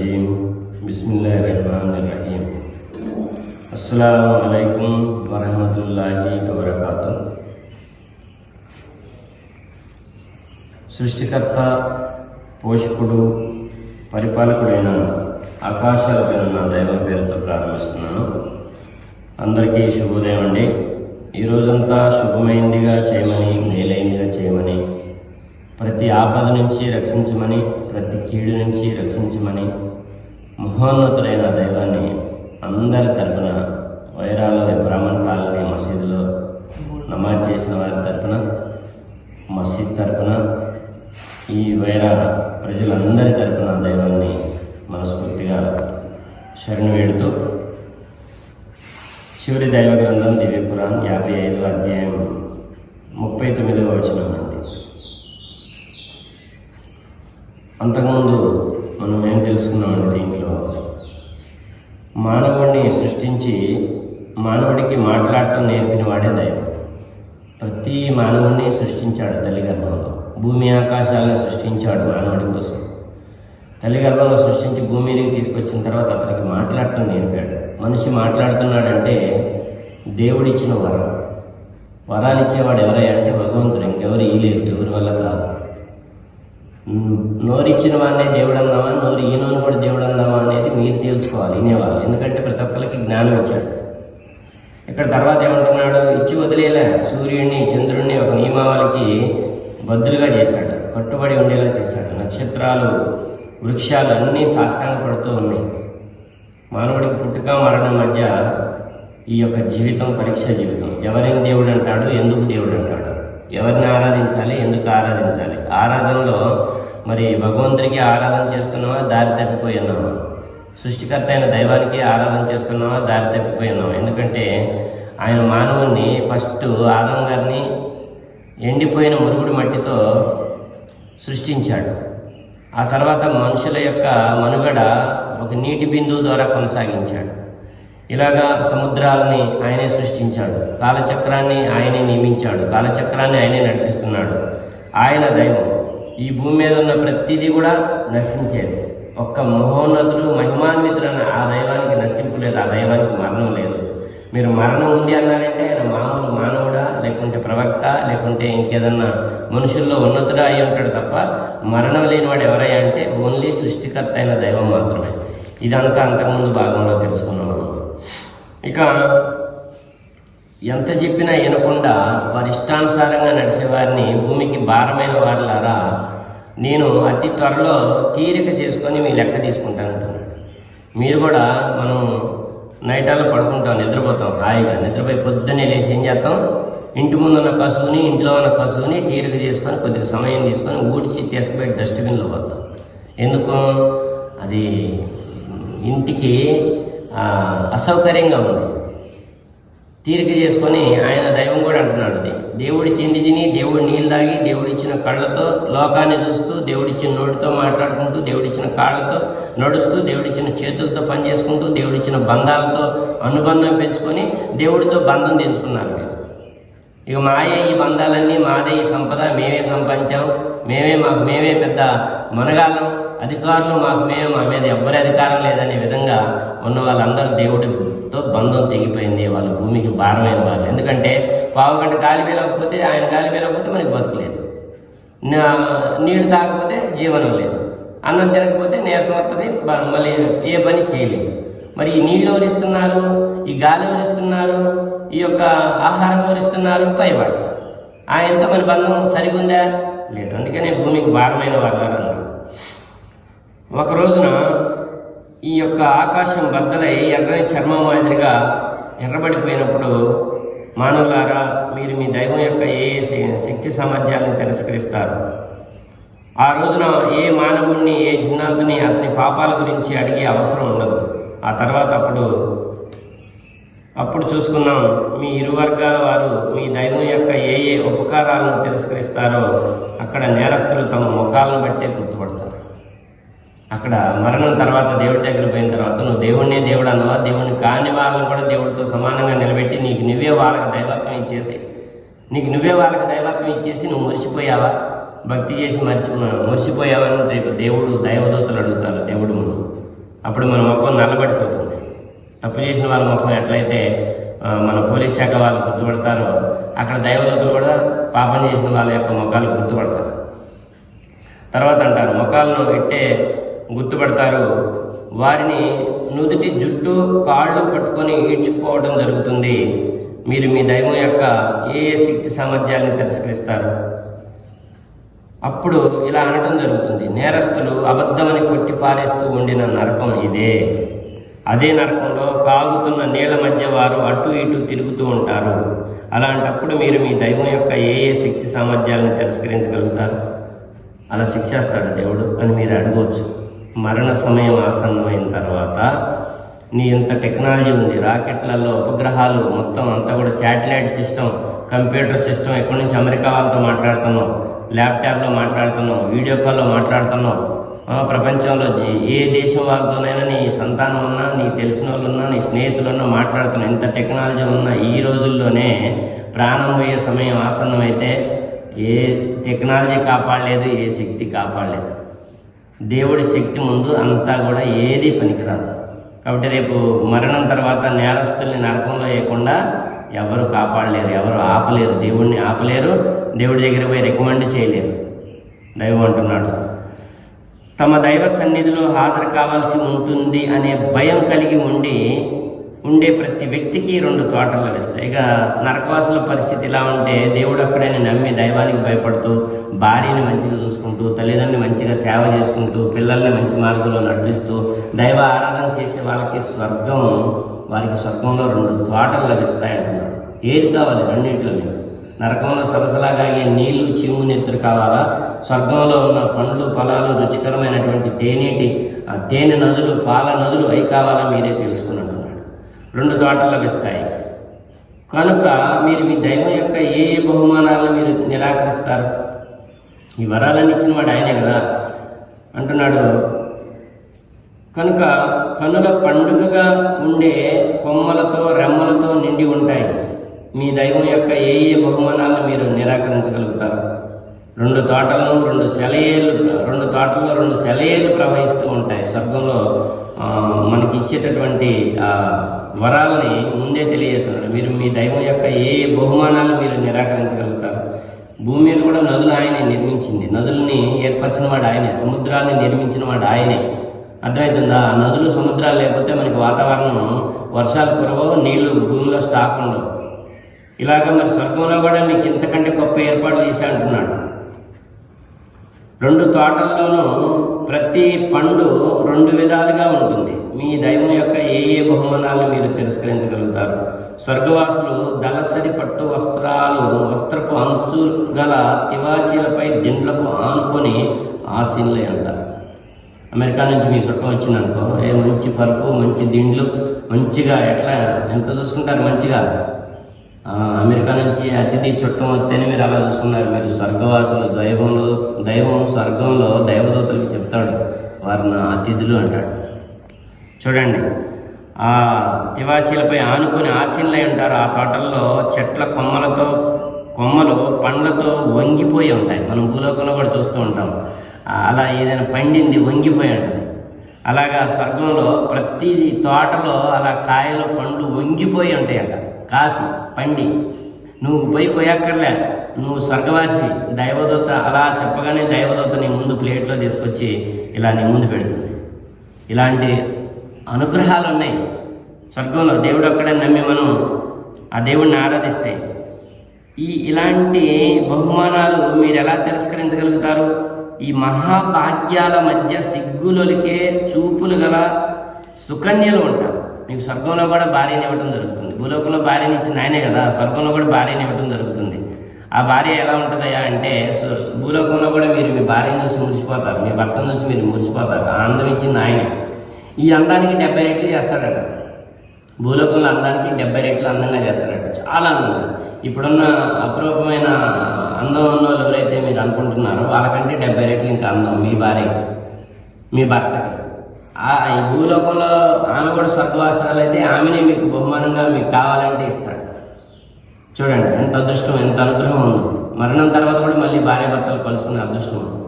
الرجيم بسم الله الرحمن الرحيم السلام عليكم ورحمة الله وبركاته సృష్టికర్త పోషకుడు పరిపాలకుడైన ఆకాశాలపైన నా దైవం పేరుతో ప్రారంభిస్తున్నాను అందరికీ శుభోదయం అండి ఈ రోజంతా శుభమైందిగా చేయమని మేలైందిగా చేయమని ప్రతి ఆపద నుంచి రక్షించమని ప్రతి కీడు నుంచి రక్షించమని మహోన్నతులైన దైవాన్ని అందరి తరపున వైరాలో బ్రాహ్మణ కాలనీ మసీదులో నమాజ్ చేసిన వారి తరపున మసీద్ తరపున ఈ వైర ప్రజలందరి తరపున దైవాన్ని మనస్ఫూర్తిగా శరణు వేడుతూ చివరి దైవ గ్రంథం దివ్య పురాణం యాభై ఐదు అధ్యాయం ముప్పై తొమ్మిదవ వచనం అండి అంతకుముందు మనం ఏం తెలుసుకున్నామండి దీంట్లో మానవుడిని సృష్టించి మానవుడికి మాట్లాడటం నేర్పిన వాడే దైవం. ప్రతి మానవుడిని సృష్టించాడు తల్లి గర్భంలో. భూమి ఆకాశాలను సృష్టించాడు మానవుడి కోసం. తల్లి గర్భంలో సృష్టించి భూమి మీదకి తీసుకొచ్చిన తర్వాత అతనికి మాట్లాడటం నేర్పాడు. మనిషి మాట్లాడుతున్నాడంటే దేవుడిచ్చిన వరం. వరాలు ఇచ్చేవాడు ఎవరై అంటే భగవంతుడు. ఇంకెవరు ఇయ్యలేరు ఎవరి వల్ల కాదు. నోరిచ్చిన వాడినే దేవుడు అందామా నోరు ఈయనోని కూడా దేవుడు అందామా అనేది మీరు తెలుసుకోవాలి వినేవాళ్ళు. ఎందుకంటే ప్రతి ఒక్కరికి జ్ఞానం వచ్చాడు. ఇక్కడ తర్వాత ఏమంటున్నాడు? ఇచ్చి వదిలేలే సూర్యుడిని చంద్రుడిని ఒక నియమావళికి బద్దులుగా చేశాడు. కట్టుబడి ఉండేలా చేశాడు. నక్షత్రాలు వృక్షాలు అన్నీ సాష్టాంగ పడుతూ ఉన్నాయి. మానవుడికి పుట్టుక మరణం మధ్య ఈ యొక్క జీవితం పరీక్ష జీవితం. ఎవరైనా దేవుడు అంటాడు ఎందుకు దేవుడు అంటాడు ఎవరిని ఆరాధించాలి? ఎందుకు ఆరాధించాలి? ఆరాధనలో మరి భగవంతుడికి ఆరాధన చేస్తున్నావా? దారి తప్పిపోయి ఉన్నావా? సృష్టికర్త అయిన దైవానికి ఆరాధన చేస్తున్నావా? దారి తప్పిపోయి ఉన్నావా? ఎందుకంటే ఆయన మానవుణ్ణి ఫస్ట్ ఆదం గారిని ఎండిపోయిన మురుగుడు మట్టితో సృష్టించాడు. ఆ తర్వాత మనుషుల యొక్క మనుగడ ఒక నీటి బిందువు ద్వారా కొనసాగించాడు. ఇలాగా సముద్రాలని ఆయనే సృష్టించాడు. కాలచక్రాన్ని ఆయనే నియమించాడు. కాలచక్రాన్ని ఆయనే నడిపిస్తున్నాడు. ఆయన దైవం. ఈ భూమి మీద ఉన్న ప్రతిదీ కూడా నశించేది. ఒక్క మహోన్నతుడు మహిమాన్వితుడైన ఆ దైవానికి నశింపు లేదు ఆ దైవానికి మరణం లేదు. మీరు మరణం ఉంది అన్నారంటే ఆయన మామూలు మానవుడా లేకుంటే ప్రవక్త లేకుంటే ఇంకేదన్నా మనుషుల్లో ఉన్నతుడా అయి ఉంటాడు తప్ప మరణం లేనివాడు ఎవరయ్యా అంటే ఓన్లీ సృష్టికర్త అయిన దైవం మాత్రమే. ఇదంతా అంతకుముందు భాగంలో తెలుసుకున్నాం మనం. ఇక ఎంత చెప్పినా వినకుండా వారి ఇష్టానుసారంగా నడిచేవారిని భూమికి భారమైన వారిలారా నేను అతి త్వరలో తీరిక చేసుకొని మీ లెక్క తీసుకుంటాను మీరు కూడా మనం నైటాల్లో పడుకుంటాం నిద్రపోతాం. హాయిగా నిద్రపోయి పొద్దున్నే లేచి ఏం చేస్తాం? ఇంటి ముందు ఉన్న కసువుని ఇంట్లో ఉన్న పశువుని తీరిక చేసుకొని కొద్దిగా సమయం తీసుకొని ఊడ్చి తీసుకుపోయి డస్ట్బిన్లో పోతాం. ఎందుకు? అది ఇంటికి అసౌకర్యంగా ఉంది. తీరిక చేసుకొని ఆయన దైవం కూడా అంటున్నాడు అది. దేవుడి తిండి తిని దేవుడి నీళ్ళు తాగి దేవుడిచ్చిన కళ్ళతో లోకాన్ని చూస్తూ దేవుడిచ్చిన నోటితో మాట్లాడుకుంటూ దేవుడిచ్చిన కాళ్ళతో నడుస్తూ దేవుడిచ్చిన చేతులతో పని చేసుకుంటూ దేవుడిచ్చిన బంధాలతో అనుబంధం పెంచుకొని దేవుడితో బంధం తెంచుకున్నారు మీరు. ఇక మాయే ఈ బంధాలన్నీ మాదే ఈ సంపద మేమే సంపాదించాం మేమే మాకు మేమే పెద్ద మనగాళ్ళం అధికారులు మాకు మేమే మా మీద ఎవ్వరి అధికారం లేదనే విధంగా ఉన్న వాళ్ళందరూ దేవుడితో బంధం తెగిపోయింది వాళ్ళు భూమికి భారమైన వాళ్ళు ఎందుకంటే పావు గంట గాలి వెళ్ళకపోతే ఆయన గాలి వెళ్ళకపోతే మనకి బతుకులేదు నా- నీళ్ళు తాగకపోతే జీవనం లేదు. అన్నం తినకపోతే నీరసం వస్తుంది మళ్ళీ ఏ పని చేయలేదు. మరి ఈ నీళ్ళు ఎవరిస్తున్నారు? ఈ గాలి ఎవరిస్తున్నారు? ఈ యొక్క ఆహారం ఎవరిస్తున్నారు? పైవాడు. ఆయనతో మన బంధం సరిగుందా? లేదు. అందుకనే భూమికి భారమైన వాళ్ళు అన్నారు ఒక రోజున ఈ యొక్క ఆకాశం బద్దలై ఎర్రని చర్మం మాదిరిగా ఎర్రబడిపోయినప్పుడు మానవులారా మీరు మీ దైవం యొక్క ఏ శక్తి సామర్థ్యాలను తిరస్కరిస్తారు? ఆ రోజున ఏ మానవుణ్ణి ఏ జిన్నాతుని అతని పాపాల గురించి అడిగే అవసరం ఉండదు. ఆ తర్వాత అప్పుడు అప్పుడు చూసుకున్నాం మీ ఇరు వర్గాల వారు మీ దైవం యొక్క ఏ ఏ ఉపకారాలను తిరస్కరిస్తారో అక్కడ నేరస్తులు తమ ముఖాలను బట్టే గుర్తుపడతారు. అక్కడ మరణం తర్వాత దేవుడి దగ్గర పోయిన తర్వాత నువ్వు దేవుడినే దేవుడు అన్నవా? దేవుడిని కాని వాళ్ళని కూడా దేవుడితో సమానంగా నిలబెట్టి నీకు నువ్వే వాళ్ళకి దైవత్వం ఇచ్చేసి నీకు నువ్వే వాళ్ళకి దైవత్వం ఇచ్చేసి నువ్వు మురిసిపోయావా? భక్తి చేసి మరిచి మురిసిపోయావని రేపు దేవుడు దైవదూతలు అడుగుతారు దేవుడు మనం. అప్పుడు మన ముఖం నల్లబడిపోతుంది. తప్పు చేసిన వాళ్ళ ముఖం ఎట్లయితే మన పోలీస్ శాఖ వాళ్ళు గుర్తుపడతారో అక్కడ దైవదూతలు కూడా పాపం చేసిన వాళ్ళ యొక్క ముఖాలు గుర్తుపడతారు. తర్వాత అంటారు ముఖాలను పెట్టే గుర్తుపడతారు. వారిని నుదుటి జుట్టు కాళ్ళు పట్టుకొని ఈడ్చుకోవడం జరుగుతుంది. మీరు మీ దైవం యొక్క ఏ ఏ శక్తి సామర్థ్యాన్ని తిరస్కరిస్తారు? అప్పుడు ఇలా అనటం జరుగుతుంది. నేరస్తులు అబద్ధమని కొట్టి పారేస్తూ ఉండిన నరకం ఇదే. అదే నరకంలో కాగుతున్న నీళ్ళ మధ్య వారు అటు ఇటు తిరుగుతూ ఉంటారు. అలాంటప్పుడు మీరు మీ దైవం యొక్క ఏ ఏ శక్తి సామర్థ్యాలను తిరస్కరించగలుగుతారు? అలా శిక్షేస్తాడు దేవుడు అని మీరు అడగవచ్చు. మరణ సమయం ఆసన్నమైన తర్వాత నీ ఇంత టెక్నాలజీ ఉంది. రాకెట్లలో ఉపగ్రహాలు మొత్తం అంతా కూడా శాటిలైట్ సిస్టమ్ కంప్యూటర్ సిస్టమ్ ఎక్కడి నుంచి అమెరికా వాళ్ళతో మాట్లాడుతున్నాం ల్యాప్టాప్లో మాట్లాడుతున్నాం వీడియో కాల్లో మాట్లాడుతున్నాం ప్రపంచంలో ఏ- ఏ దేశం వాళ్ళతోనైనా నీ సంతానం ఉన్నా నీ తెలిసిన వాళ్ళు ఉన్నా నీ స్నేహితులున్నా మాట్లాడుతున్నావు. ఇంత టెక్నాలజీ ఉన్న ఈ రోజుల్లోనే ప్రాణం పోయే సమయం ఆసన్నమైతే ఏ టెక్నాలజీ కాపాడలేదు ఏ శక్తి కాపాడలేదు. దేవుడి శక్తి ముందు అంతా కూడా ఏది పనికిరాదు. కాబట్టి రేపు మరణం తర్వాత నేరస్తుల్ని నరకంలో వేయకుండా ఎవరు కాపాడలేరు ఎవరు ఆపలేరు దేవుడిని ఆపలేరు దేవుడి దగ్గర పోయి రికమెండ్ చేయలేరు. దైవం అంటున్నాడు. తమ దైవ సన్నిధిలో హాజరు కావాల్సి ఉంటుంది అనే భయం కలిగి ఉండి ఉండే ప్రతి వ్యక్తికి రెండు తోటలు లభిస్తాయి ఇక నరకవాసుల పరిస్థితి ఇలా ఉంటే దేవుడు అక్కడైనా నమ్మి దైవానికి భయపడుతూ భార్యని మంచిగా చూసుకుంటూ తల్లిదండ్రులు మంచిగా సేవ చేసుకుంటూ పిల్లల్ని మంచి మార్గంలో నడిపిస్తూ దైవ ఆరాధన చేసే వాళ్ళకి స్వర్గం వారికి స్వర్గంలో రెండు తోటలు లభిస్తాయి అంటున్నాడు ఏది కావాలి? రెండింటిలో నరకంలో సరసలాగాగే నీళ్ళు చీము నెత్తురు కావాలా? స్వర్గంలో ఉన్న పండ్లు ఫలాలు రుచికరమైనటువంటి తేనేటి ఆ తేనె నదులు పాల నదులు అవి కావాలా మీరే తెలుసుకుని రెండు తోటలు లభిస్తాయి. కనుక మీరు మీ దైవం యొక్క ఏ ఏ బహుమానాలను మీరు నిరాకరిస్తారు? ఈ వరాలను ఇచ్చిన వాడు ఆయనే కదా? అంటున్నాడు. కనుక కనుల పండుగగా ఉండే కొమ్మలతో రెమ్మలతో నిండి ఉంటాయి. మీ దైవం యొక్క ఏ ఏ బహుమానాలను మీరు నిరాకరించగలుగుతారు? రెండు తోటలను రెండు సెలయేళ్ళు రెండు తోటల్లో రెండు సెలయేళ్ళు ప్రవహిస్తూ ఉంటాయి. స్వర్గంలో మనకి ఇచ్చేటటువంటి వరాలని ముందే తెలియజేస్తున్నాడు. మీరు మీ దైవం యొక్క ఏ ఏ మీరు నిరాకరించగలుగుతారు? భూమి మీద కూడా నదులు ఆయనే నిర్మించింది. నదుల్ని ఏర్పరిచిన వాడు ఆయనే. సముద్రాన్ని నిర్మించిన వాడు ఆయనే. అర్థమవుతుందా ఆ నదులు సముద్రాలు లేకపోతే మనకి వాతావరణం వర్షాలు కురవవు నీళ్ళు భూమిలో స్టాక్ ఉండవు. ఇలాగ మరి స్వర్గంలో కూడా మీకు ఇంతకంటే గొప్ప ఏర్పాటు చేసి అంటున్నాడు రెండు తోటల్లోనూ ప్రతి పండు రెండు విధాలుగా ఉంటుంది. మీ దైవం యొక్క ఏ ఏ బహుమానాలను మీరు తిరస్కరించగలుగుతారు? స్వర్గవాసులు దళసరి పట్టు వస్త్రాలు వస్త్రపు అంచు గల తివాచీలపై దిండ్లకు ఆనుకొని ఆశీనులై అంటారు. అమెరికా నుంచి మీ చుట్టం వచ్చిందనుకో ఏ మంచి పరుపు మంచి దిండ్లు మంచిగా ఎట్లా ఎంత చూసుకుంటారు మంచిగా? అమెరికా నుంచి అతిథి చుట్టం వస్తేనే మీరు అలా చూసుకున్నారు. మీరు స్వర్గవాసులు దైవంలో దైవం స్వర్గంలో దైవదూతలకు చెప్తాడు. వారిని అతిథులు అంటాడు. చూడండి. ఆ తివాచీలపై ఆనుకొని ఆశీనులై ఉంటారు. ఆ తోటల్లో చెట్ల కొమ్మలతో కొమ్మలు పండ్లతో వంగిపోయి ఉంటాయి. మనం భూలోకంలో కూడా చూస్తూ ఉంటాం. అలా ఏదైనా పండింది వంగిపోయి ఉంటుంది. అలాగా స్వర్గంలో ప్రతి తోటలో అలా కాయలు పండ్లు వంగిపోయి ఉంటాయి అంట కాసి పండి. నువ్వు పోయి పోయక్కర్లే నువ్వు స్వర్గవాసి దైవదూత అలా చెప్పగానే దైవదూత నీ ముందు ప్లేట్లో తీసుకొచ్చి ఇలా నీ ముందు పెడుతుంది. ఇలాంటి అనుగ్రహాలు ఉన్నాయి స్వర్గంలో దేవుడు ఒక్కడే నమ్మి మనం ఆ దేవుడిని ఆరాధిస్తే. ఈ ఇలాంటి బహుమానాలు మీరు ఎలా తిరస్కరించగలుగుతారు? ఈ మహాభాగ్యాల మధ్య సిగ్గులొలికే చూపులు గల సుకన్యలు ఉంటారు. మీకు స్వర్గంలో కూడా భార్యని ఇవ్వడం జరుగుతుంది. భూలోకంలో భార్యని ఇచ్చిన ఆయనే కదా స్వర్గంలో కూడా భార్యని ఇవ్వడం జరుగుతుంది. ఆ భార్య ఎలా ఉంటుందయ్యా అంటే భూలోకంలో కూడా మీరు మీ భార్యను చూసి మురిసిపోతారు మీ భర్తను చూసి మీరు మురిసిపోతారు ఆనందం అందం ఇచ్చింది ఆయన. ఈ అందానికి డెబ్బై రెట్లు చేస్తాడట. భూలోకంలో అందానికి డెబ్బై రెట్లు అందంగా చేస్తారట చాలా అందంగా ఇప్పుడున్న అపురూపమైన అందం ఉన్న వాళ్ళు ఎవరైతే మీరు అనుకుంటున్నారో వాళ్ళకంటే డెబ్బై రెట్లు ఇంకా అందం మీ భార్య మీ భర్తకి. ఆ ఈ భూలోకంలో ఆమె కూడా స్వర్గవాసాలు అయితే ఆమెనే మీకు బహుమానంగా మీకు కావాలంటే ఇస్తాడు. చూడండి ఎంత అదృష్టం ఎంత అనుగ్రహం ఉందో. మరణం తర్వాత కూడా మళ్ళీ భార్య భర్తలు కలుసుకునే అదృష్టం ఉంది.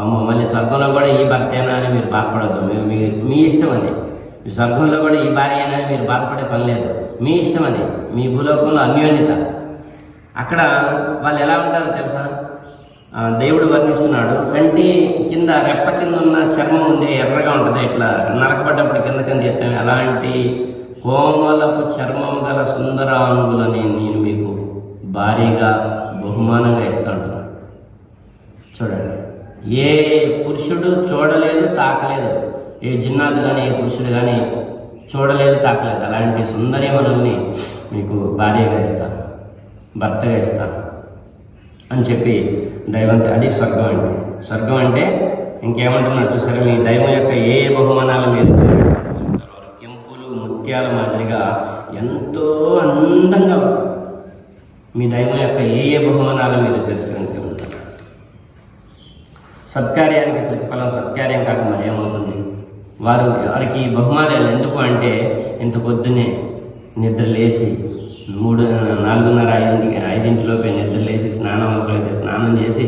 అమ్మ మళ్ళీ స్వర్గంలో కూడా ఈ భర్తేనా అని మీరు బాధపడద్దు. మీ మీ- ఇష్టం అది. మీ స్వర్గంలో కూడా ఈ భార్య అనేది మీరు బాధపడే పని లేదు. మీ ఇష్టం అది. మీ భూలోకంలో అన్యోన్యత. అక్కడ వాళ్ళు ఎలా ఉంటారో తెలుసా? దేవుడు వర్ణిస్తున్నాడు. కంటి కింద రెప్ప కింద ఉన్న చర్మం ఉంది ఎర్రగా ఉంటుంది ఇట్లా. నరకబడ్డప్పుడు కింద కింద చెప్తాను అలాంటి కోమలపు చర్మం గల సుందరాంగులని నేను మీకు భారీగా బహుమానంగా ఇస్తాను చూడండి. ఏ పురుషుడు చూడలేదు తాకలేదు. ఏ జిన్నాలు కానీ ఏ పురుషుడు కానీ చూడలేదు తాకలేదు. అలాంటి సుందరీమణుల్ని మీకు భార్యగా ఇస్తాను భర్తగా ఇస్తాను అని చెప్పి దైవం అది స్వర్గం అంటే స్వర్గం అంటే ఇంకేమంటున్నారు చూసారా? మీ దైవం యొక్క ఏ బహుమానాల బహుమానాలు మీరు కెంపులు ముత్యాల మాదిరిగా ఎంతో అందంగా మీ దైవం యొక్క ఏ ఏ బహుమానాలు మీరు తిరస్కరించుకుంటారు సత్కార్యానికి ప్రతిఫలం సత్కార్యం కాక మరి ఏమవుతుంది? వారు వారికి ఈ బహుమానాలు ఎందుకు అంటే ఇంత పొద్దున్నే నిద్ర లేచి మూడు నాలుగున్నర ఐదింటికి ఐదింటిలోపే నిద్ర లేచి స్నానం అవసరమైతే స్నానం చేసి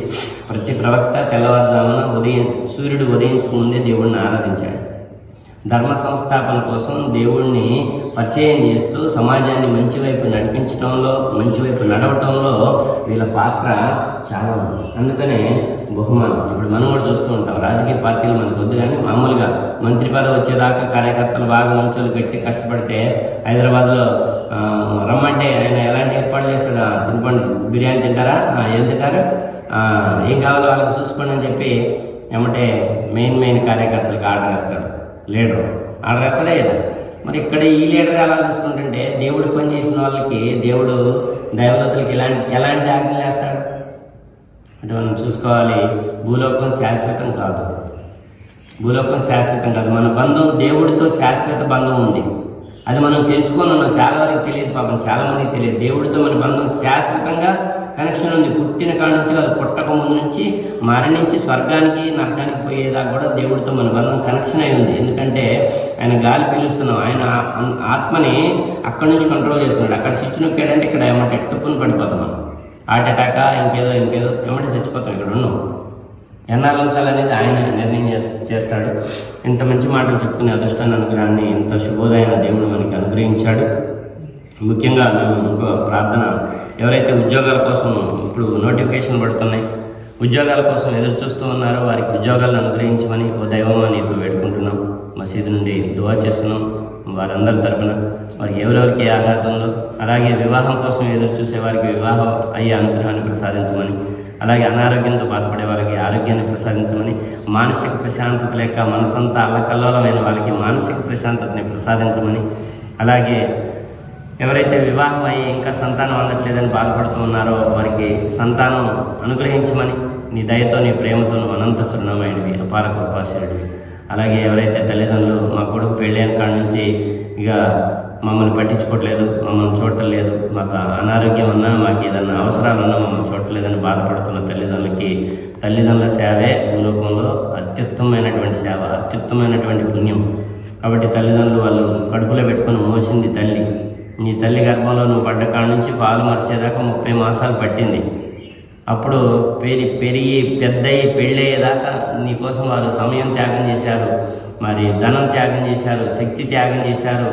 ప్రతి ప్రవక్త తెల్లవారుజామున ఉదయం సూర్యుడు ఉదయించకముందే దేవుడిని ఆరాధించాడు. ధర్మ సంస్థాపన కోసం దేవుణ్ణి పరిచయం చేస్తూ సమాజాన్ని మంచి వైపు నడిపించడంలో మంచి వైపు నడవటంలో వీళ్ళ పాత్ర చాలా ఉంది. అందుకనే బహుమానం. ఇప్పుడు మనం కూడా చూస్తూ ఉంటాం రాజకీయ పార్టీలు మనకు వద్దు కానీ మామూలుగా మంత్రి పదవి వచ్చేదాకా కార్యకర్తలు బాగా మంచోళ్ళు పెట్టి కష్టపడితే హైదరాబాద్లో రమ్మంటే ఆయన ఎలాంటి ఏర్పాటు చేస్తాడు? తినపండి బిర్యానీ తింటారా? ఏం తింటారు? ఏం కావాలో వాళ్ళకి చూసుకోండి అని చెప్పి ఏమంటే మెయిన్ మెయిన్ కార్యకర్తలకు ఆర్డర్ ఇస్తాడు లీడర్. ఆడ వేస్తాడే మరి ఇక్కడ ఈ లీడర్ ఎలా చూసుకుంటుంటే దేవుడు పని చేసిన వాళ్ళకి దేవుడు దైవదత్తులకి ఎలాంటి ఎలాంటి ఆజ్ఞలు వేస్తాడు? అంటే మనం చూసుకోవాలి భూలోకం శాశ్వతం కాదు. భూలోకం శాశ్వతం కాదు. మన బంధం దేవుడితో శాశ్వత బంధం ఉంది. అది మనం తెంచుకొని ఉన్నాం. చాలా వరకు తెలియదు పాపం చాలామందికి తెలియదు. దేవుడితో మన బంధం శాశ్వతంగా కనెక్షన్ ఉంది. పుట్టిన కాడ నుంచి వాళ్ళు పుట్టక ముందు నుంచి మరణించి స్వర్గానికి నరకానికి పోయేదాకా కూడా దేవుడితో మన బంధం కనెక్షన్ అయి ఉంది. ఎందుకంటే ఆయన గాలి పీలుస్తున్నాం. ఆయన ఆత్మని అక్కడి నుంచి కంట్రోల్ చేస్తున్నాడు. అక్కడ స్విచ్ నొక్కాడంటే ఇక్కడ ఏమంటే టుప్పుని పడిపోతాం మనం. హార్ట్ అటాకా ఇంకేదో ఇంకేదో ఏమంటే చచ్చిపోతాం ఇక్కడ ఉన్నాం. ఎన్నాళ్ళు ఉంచాలనేది ఆయన నిర్ణయం చేస్తాడు. ఇంత మంచి మాటలు చెప్పుకునే అదృష్టాన్ని అనుగ్రహాన్ని ఇంత శుభోదయన దేవుడు మనకి అనుగ్రహించాడు. ముఖ్యంగా మేము ఇంకో ప్రార్థన ఎవరైతే ఉద్యోగాల కోసం ఇప్పుడు నోటిఫికేషన్ పడుతున్నాయి ఉద్యోగాల కోసం ఎదురు చూస్తూ ఉన్నారో వారికి ఉద్యోగాలను అనుగ్రహించమని ఓ దైవమా నీకు వేడుకుంటున్నాం. మసీదు నుండి దువా చేస్తున్నాం వారందరి తరపున. వారికి ఎవరెవరికి ఏ ఆఘాత ఉందో అలాగే వివాహం కోసం ఎదురు చూసే వారికి వివాహం అయ్యే అనుగ్రహాన్ని ప్రసాదించమని అలాగే అనారోగ్యంతో బాధపడే వాళ్ళకి ఆరోగ్యాన్ని ప్రసాదించమని మానసిక ప్రశాంతత లేక మనసంతా అల్లకల్లోలమైన వాళ్ళకి మానసిక ప్రశాంతతని ప్రసాదించమని అలాగే ఎవరైతే వివాహం అయ్యి ఇంకా సంతానం అందట్లేదని బాధపడుతూ ఉన్నారో వారికి సంతానం అనుగ్రహించమని నీ దయతో నీ ప్రేమతో అనంత కరుణమైనవి అపార కృపాశీరుడివి అలాగే ఎవరైతే తల్లిదండ్రులు మా కొడుకు పెళ్ళైన కాడ నుంచి ఇక మమ్మల్ని పట్టించుకోవట్లేదు మమ్మల్ని చూడటం లేదు మాకు అనారోగ్యం ఉన్నా మాకు ఏదన్నా అవసరాలు ఉన్నా మమ్మల్ని చూడట్లేదని బాధపడుతున్న తల్లిదండ్రులకి తల్లిదండ్రుల సేవే భూలోకంలో అత్యుత్తమైనటువంటి సేవ అత్యుత్తమైనటువంటి పుణ్యం. కాబట్టి తల్లిదండ్రులు వాళ్ళు కడుపులో పెట్టుకొని మోసింది తల్లి. నీ తల్లి గర్భంలో నువ్వు పడ్డ కాడ నుంచి పాలు మరిచేదాకా ముప్పై మాసాలు పట్టింది. అప్పుడు పెరి పెరిగి పెద్దయ్యి పెళ్ళయ్యేదాకా నీకోసం వారు సమయం త్యాగం చేశారు. మరి ధనం త్యాగం చేశారు శక్తి త్యాగం చేశారు.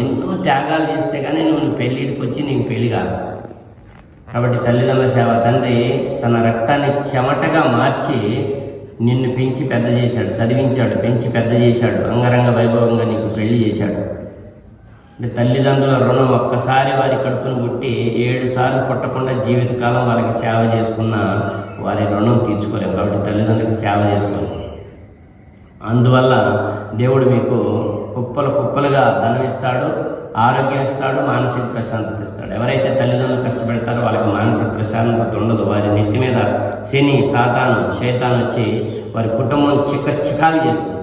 ఎన్నో త్యాగాలు చేస్తే కానీ నువ్వు పెళ్ళిడికి వచ్చి నీకు పెళ్ళి కాదు. కాబట్టి తల్లిదండ్రుల సేవ తండ్రి తన రక్తాన్ని చెమటగా మార్చి నిన్ను పెంచి పెద్ద చేశాడు చదివించాడు పెంచి పెద్ద చేశాడు అంగరంగ వైభవంగా నీకు పెళ్ళి చేశాడు. అంటే తల్లిదండ్రుల రుణం ఒక్కసారి వారి కడుపును పుట్టి ఏడు సార్లు పుట్టకుండా జీవితకాలం వాళ్ళకి సేవ చేసుకున్న వారి రుణం తీర్చుకోలేము కాబట్టి తల్లిదండ్రులకు సేవ చేసుకోలేము అందువల్ల దేవుడు మీకు కుప్పలు కుప్పలుగా ధనం ఇస్తాడు ఆరోగ్యం ఇస్తాడు మానసిక ప్రశాంతత ఇస్తాడు. ఎవరైతే తల్లిదండ్రులు కష్టపెడతారో వాళ్ళకి మానసిక ప్రశాంతత ఉండదు. వారి నెత్తి మీద శని సాతాను శైతాను వచ్చి వారి కుటుంబం చిక్క చికాకు చేస్తుంది.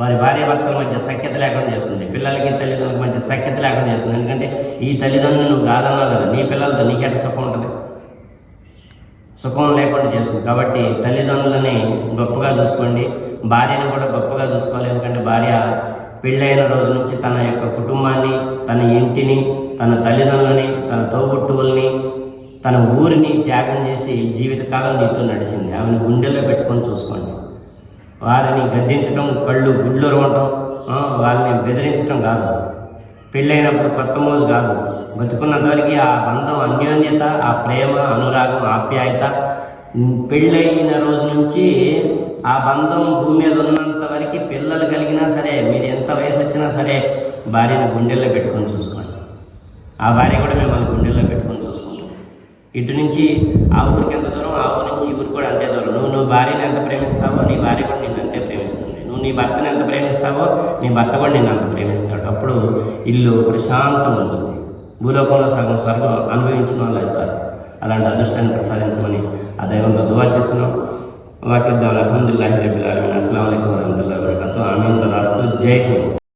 మరి భార్య భర్తల మధ్య సఖ్యత లేకుండా చేస్తుంది. పిల్లలకి తల్లిదండ్రుల మధ్య సఖ్యత లేకుండా చేస్తుంది. ఎందుకంటే ఈ తల్లిదండ్రులు నువ్వు కాదన్నావు కదా నీ పిల్లలతో నీకెట సుఖం ఉంటుంది? సుఖం లేకుండా చేస్తుంది. కాబట్టి తల్లిదండ్రులని గొప్పగా చూసుకోండి. భార్యను కూడా గొప్పగా చూసుకోవాలి. ఎందుకంటే భార్య పెళ్ళైన రోజు నుంచి తన యొక్క కుటుంబాన్ని తన ఇంటిని తన తల్లిదండ్రులని తన తోబుట్టువుల్ని తన ఊరిని త్యాగం చేసి జీవితకాలం నీతో నడిచింది. ఆమెను గుండెల్లో పెట్టుకొని చూసుకోండి. వారిని గద్దించడం కళ్ళు గుడ్లు రవటం వాళ్ళని బెదిరించడం కాదు. పెళ్ళైనప్పుడు కొత్త మోజు కాదు. బతుకున్నంతవరకు ఆ బంధం అన్యోన్యత ఆ ప్రేమ అనురాగం ఆప్యాయత. పెళ్ళైన రోజు నుంచి ఆ బంధం భూమి మీద ఉన్నంత వరకు పిల్లలు కలిగినా సరే మీరు ఎంత వయసు వచ్చినా సరే భార్యను గుండెల్లో పెట్టుకొని చూసుకోండి. ఆ భార్య కూడా మిమ్మల్ని గుండెల్లో పెట్టుకొని చూసుకుంటాం ఇటు నుంచి ఆ ఊరికి ఎంత దూరం ఆ ఊరి నుంచి ఈ ఊరికి కూడా అంతే దూరం. నువ్వు నువ్వు భార్యని ఎంత ప్రేమిస్తావో నీ భార్య కూడా నిన్ను అంతే ప్రేమిస్తుంది. నువ్వు నీ భర్తను ఎంత ప్రేమిస్తావో నీ భర్త కూడా నిన్ను అంత ప్రేమిస్తాడు. అప్పుడు ఇల్లు ప్రశాంతం ఉంటుంది భూలోకంలో సగం స్వర్గం అనుభవించిన వాళ్ళు అవుతారు అలాంటి అదృష్టాన్ని ప్రసాదించమని ఆ దైవంతో దువా చేస్తున్నాం. వాకిద్దాం అల్హమ్దుల్లాహి రబిల్ ఆలమీన్. అస్సలం అయికం వరహమతుల్లాహి వబరకాతుహు ఆమీన్. తదాస్తు జై హింద్.